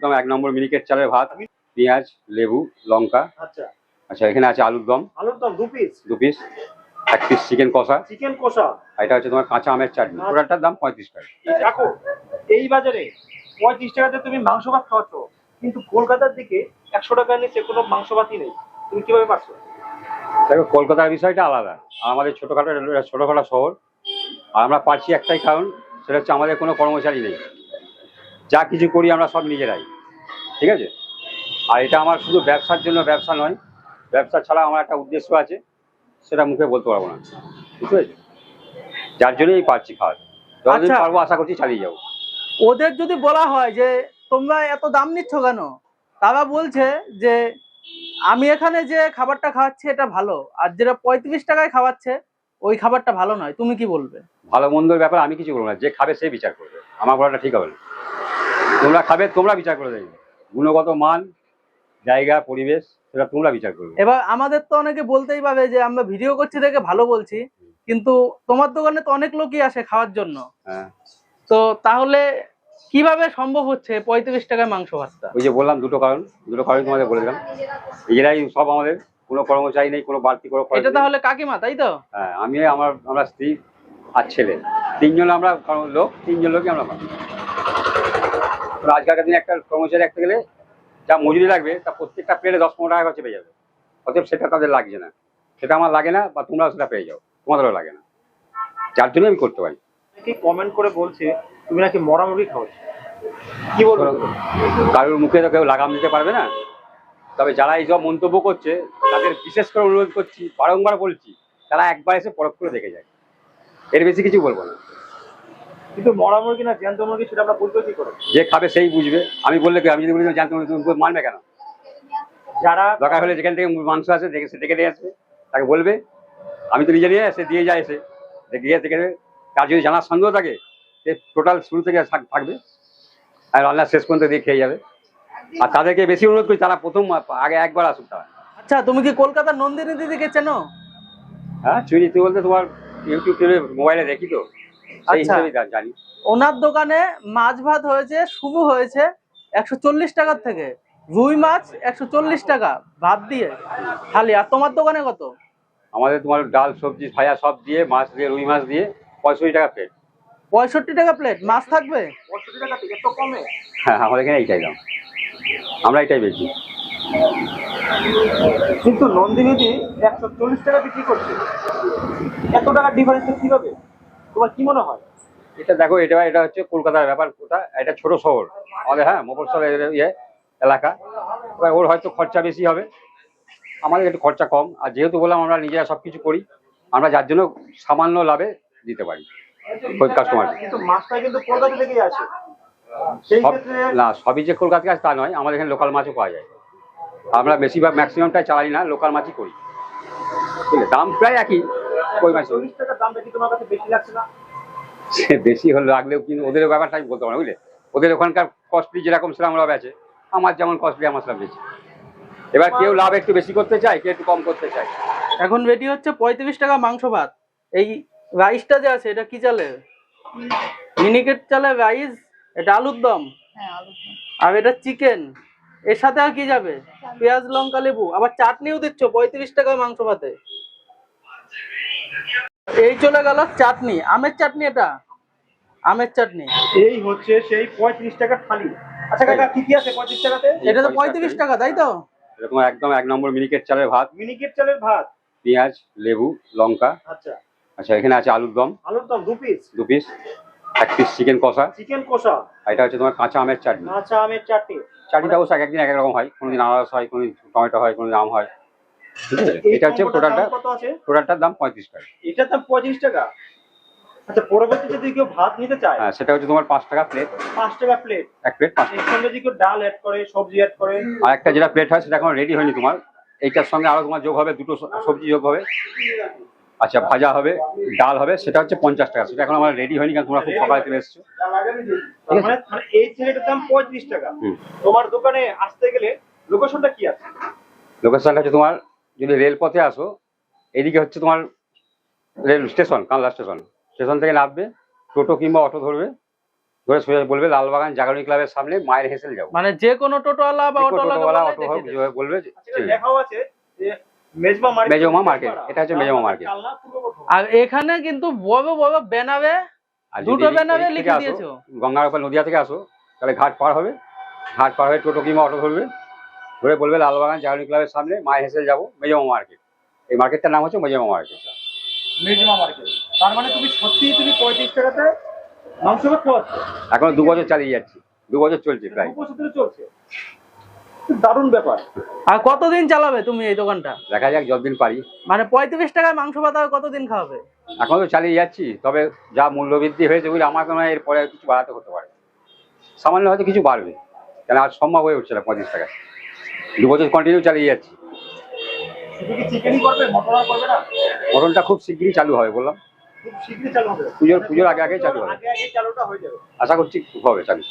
একদম এক নম্বর মিনিকেট চালের ভাত পেঁয়াজ লেবু লঙ্কা। আচ্ছা। আচ্ছা এখানে আছে আলুর দম। আলুর দম দু পিস দু পিস এক পিস চিকেন কষা। চিকেন কষা। এটা হচ্ছে তোমার কাঁচা আমের চাটনি। টোটালটার দাম পঁয়ত্রিশ টাকা। দেখো এই বাজারে পঁয়ত্রিশ টাকাতে তুমি মাংস ভাত খাওয়াচ্ছ কিন্তু কলকাতার দিকে একশো টাকার নিচে কোনো মাংস ভাতই নেই। তুমি কীভাবে পারছ? দেখো কলকাতার বিষয়টা আলাদা। আমাদের ছোটোখাটো ছোটোখাটো শহর। আর আমরা পারছি একটাই কারণ সেটা হচ্ছে আমাদের কোনো কর্মচারী নেই। যা কিছু করি আমরা সব নিজেরাই। ঠিক আছে? আর এটা আমার শুধু ব্যবসার জন্য ব্যবসা নয় ব্যবসা ছাড়া আমার একটা উদ্দেশ্য আছে সেটা মুখে বলতে পারব না। বুঝতে পেরেছ? যার জন্যই পারছি খাওয়া যতদিন আচ্ছা। পারব আশা করছি চালিয়ে যাব। ওদের যদি বলা হয় যে তোমরা এত দাম নিচ্ছ কেন? তারা বলছে যে আমি এখানে যে খাবারটা খাওয়াচ্ছি এটা ভালো আর যেটা পঁয়ত্রিশ টাকায় খাওয়াচ্ছে ওই খাবারটা ভালো নয়। তুমি কি বলবে? ভালো মন্দর ব্যাপারে আমি কিছু বলব না। যে খাবে সে বিচার করবে। আমার বলাটা ঠিক হবে না। তোমরা খাবে তোমরা বিচার করে দেবে। গুণগত মান জায়গা পরিবেশ সেটা তোমরা বিচার করবে। এবার আমাদের তো অনেকে বলতেই পাবে যে আমরা ভিডিও করছি দেখে ভালো বলছি কিন্তু তোমার দোকানে তো অনেক লোকই আসে খাওয়ার জন্য। হ্যাঁ। তো তাহলে কীভাবে সম্ভব হচ্ছে পঁয়ত্রিশ টাকায় মাংস ভাতটা? ওই যে বললাম দুটো কারণ দুটো কারণ তোমাদের বলে দিলাম। এরাই সব আমাদের কোনো কর্মচারী নেই কোনো বাড়তি কোনো এটা তাহলে কাকিমা তাই তো? হ্যাঁ আমি আমার আমরা স্ত্রী আর ছেলে। তিনজন আমরা লোক তিনজন লোকই আমরা আজকালকার দিনে একটা কর্মচারী রাখতে গেলে যা মজুরি লাগবে তা প্রত্যেকটা প্লেটে দশ পনেরো টাকা করে চেপে যাবে। অতএব সেটা তাদের লাগছে না। সেটা আমার লাগে না বা তোমরাও সেটা পেয়ে যাও। তোমাদেরও লাগে না। যার জন্য আমি করতে পারি। কমেন্ট করে বলছে তুমি নাকি মরা মুরগি খাওয়াচ্ছ? কি বলব? কারোর মুখে তো কেউ লাগাম দিতে পারবে না। তবে যারা এইসব মন্তব্য করছে তাদের বিশেষ করে অনুরোধ করছি বারংবার বলছি তারা একবার এসে পরখ করে দেখে যায়। এর বেশি কিছু বলব না। কিন্তু মরা মুরগি না জ্যান্ত মুরগি সেটা আমরা বুঝব কি করে? যে খাবে সেই বুঝবে। আমি বললে কি আমি যদি বলি পারি তুমি মানবে কেন? যারা দরকার হলে যেখান থেকে মাংস আছে দেখে সে দেখে নিয়ে আসবে। তাকে বলবে। আমি তো নিজে নিয়ে এসে দিয়ে যায় এসে। গিয়ে থেকে তার যদি জানার সন্দেহ থাকে সে টোটাল শুরু থেকে থাক- থাকবে। আর রান্না শেষ পর্যন্ত দিয়ে খেয়ে যাবে। আর তাদেরকে বেশি অনুরোধ করি তারা প্রথম আগে একবার আসুক তারা। আচ্ছা তুমি কি কলকাতার নন্দিনী দিদিকে চেনো? হ্যাঁ চুরিতে বলতে তোমার ইউটিউব মোবাইলে দেখি তো। আচ্ছা। জানি। ওনার দোকানে মাছ ভাত হয়েছে শুভ হয়েছে একশো চল্লিশ টাকার থেকে। রুই মাছ একশো চল্লিশ টাকা ভাত দিয়ে। খালি আর তোমার দোকানে কত? আমাদের তোমার ডাল সবজি ভাজা সব দিয়ে মাছ দিয়ে রুই মাছ দিয়ে পঁয়ষট্টি টাকা প্লেট পঁয়ষট্টি টাকা প্লেট মাছ থাকবে? পঁয়ষট্টি টাকা কমে। হ্যাঁ আমাদের এখানে এইটাই দাম। আমরা এটাই বেশি কিন্তু নন্দিনীদি একশো চল্লিশ টাকা বিক্রি করছে। এত টাকার ডিফারেন্স কীভাবে? তোমার কি মনে হয়? এটা দেখো এটা এটা হচ্ছে কলকাতার ব্যাপার ওটা এটা ছোট শহর। আমাদের হ্যাঁ মফস্বল এর- ইয়ে এলাকা। ওর হয়তো খরচা বেশি হবে। আমাদের একটু খরচা কম। আর যেহেতু বললাম আমরা নিজেরা সব কিছু করি আমরা যার জন্য সামান্য লাভে দিতে পারি। কাস্টমার। না সবই যে কলকাতা থেকে তা নয়। আমাদের এখানে লোকাল মাছও পাওয়া যায়। আমরা বেশিরভাগ ম্যাক্সিমামটাই চালাই না লোকাল মাছই করি। ঠিক আছে দাম প্রায় একই। কই মাছ বেশি সে বেশি হলে লাগলেও কিন্তু ওদের ব্যাপারটা আমি বলতে পারব বুঝলে? ওদের ওখানকার কস্টলি যেরকম সেরকম লাভ আছে আমার যেমন কস্টলি আমার সেরকম বেশি এবার কেউ লাভ একটু বেশি করতে চায় কেউ একটু কম করতে চায়। এখন রেডি হচ্ছে পঁয়ত্রিশ টাকা মাংস ভাত। এই রাইসটা যে আছে এটা কি চালের মিনিকেট চালের রাইস এটা আলুর দম। আর এটা চিকেন এর সাথে আর কি যাবে? পেঁয়াজ লঙ্কা লেবু। আবার চাটনিও দিচ্ছ পঁয়ত্রিশ টাকা মাংস ভাতে। এই চলে গেল চাটনি। আমের চাটনি এটা? আমের চাটনি। এই হচ্ছে সেই পঁয়ত্রিশ টাকার থালি। আচ্ছা কাকা কি কি আছে পঁয়ত্রিশ টাকাতে? এটা তো পঁয়ত্রিশ টাকা তাই তো? এরকম একদম এক নম্বর মিনিকেট চালের ভাত। মিনিকেট চালের ভাত? পেঁয়াজ লেবু লঙ্কা। আচ্ছা। আচ্ছা এখানে আছে আলুর দম। আলুর দম দু পিস দু পিস এক পিস চিকেন কষা। চিকেন কষা। এটা হচ্ছে তোমার কাঁচা আমের চাটনি। কাঁচা আমের চাটনি। চাটনিটা অবশ্য এক একদিন এক এক রকম হয়। কোনোদিন আনারস হয় কোনোদিন টমেটো হয় কোনোদিন আম হয়। ঠিক আছে এটা হচ্ছে টোটালটা টোটালটার দাম পঁয়ত্রিশ টাকা। এটার দাম পঁয়ত্রিশ টাকা? আচ্ছা পরবর্তীতে যদি কেউ ভাত নিতে চায় হ্যাঁ সেটা হচ্ছে তোমার পাঁচ টাকা প্লেট পাঁচ টাকা প্লেট এক প্লেট পাঁচ সঙ্গে যদি কেউ ডাল অ্যাড করে সবজি অ্যাড করে আর একটা যেটা প্লেট হয় সেটা এখন রেডি হয়নি তোমার। এইটার সঙ্গে আরও তোমার যোগ হবে দুটো সবজি যোগ হবে। আচ্ছা ভাজা হবে ডাল হবে সেটা হচ্ছে পঞ্চাশ টাকা। সেটা এখন আমার রেডি হয়নি কারণ তোমরা খুব সকালে চলে এসছো। মানে মানে এই ছেলেটার দাম পঁয়ত্রিশ টাকা। তোমার দোকানে আসতে গেলে লোকেশনটা কি আছে? লোকেশনটা হচ্ছে তোমার যদি রেলপথে আসো এদিকে হচ্ছে তোমার রেল স্টেশন কানলা স্টেশন স্টেশন থেকে নামবে টোটো কিংবা অটো ধরবে ধরে সোজা বলবে লালবাগান জাগরণী ক্লাবের সামনে মায়ের হেসেল যাব মানে যে কোনো টোটোওয়ালা বা টোটোওয়ালা অটো হোক। বলবে যাবে। লেখাও আছে যে মেজমা মার্কেট এটা হচ্ছে মেজমা মার্কেট। আর এখানে কিন্তু বড় বড় ব্যানারে আর দুটো যদি এদিক- ব্যানারে এদিক থেকে লিখে দিয়েছ। গঙ্গার উপর নদিয়া থেকে আসো তাহলে ঘাট পার হবে ঘাট পার হয়ে টোটো কিংবা অটো ধরবে ধরে বলবে লালবাগান জাগরণী ক্লাবের সামনে মায়ের হেসেল যাব মেজমা মার্কেট। এই মার্কেটটার নাম হচ্ছে মেজমা মার্কেট। মেজমা মার্কেট। তার মানে তুমি সত্যি তুমি পঁয়ত্রিশ টাকাতে মাংস এখন দু বছর চালিয়ে যাচ্ছি দু বছর চলছে প্রায়। দু বছর ধরে চলছে। দারুণ ব্যাপার। আর কতদিন চালাবে তুমি এই দোকানটা? দেখা যাক যতদিন পারি। মানে পঁয়ত্রিশ টাকায় মাংস ভাত কতদিন খাওয়াবে? এখন তো চালিয়ে যাচ্ছি তবে যা মূল্যবৃদ্ধি হয়েছে বুঝলে আমার মনে হয় এরপরে কিছু বাড়াতে হতে পারে। সামান্য হয়তো কিছু বাড়বে কেন আর সম্ভব হয়ে উঠছে না পঁয়ত্রিশ টাকা। দু বছর কন্টিনিউ চালিয়ে যাচ্ছি। মটনটা খুব শীঘ্রই চালু হবে বললাম। পুজোর পুজোর আগে আগে চালু হবে। আগে আগে চালুটা হয়ে যাবে। আশা করছি খুব হবে চালু।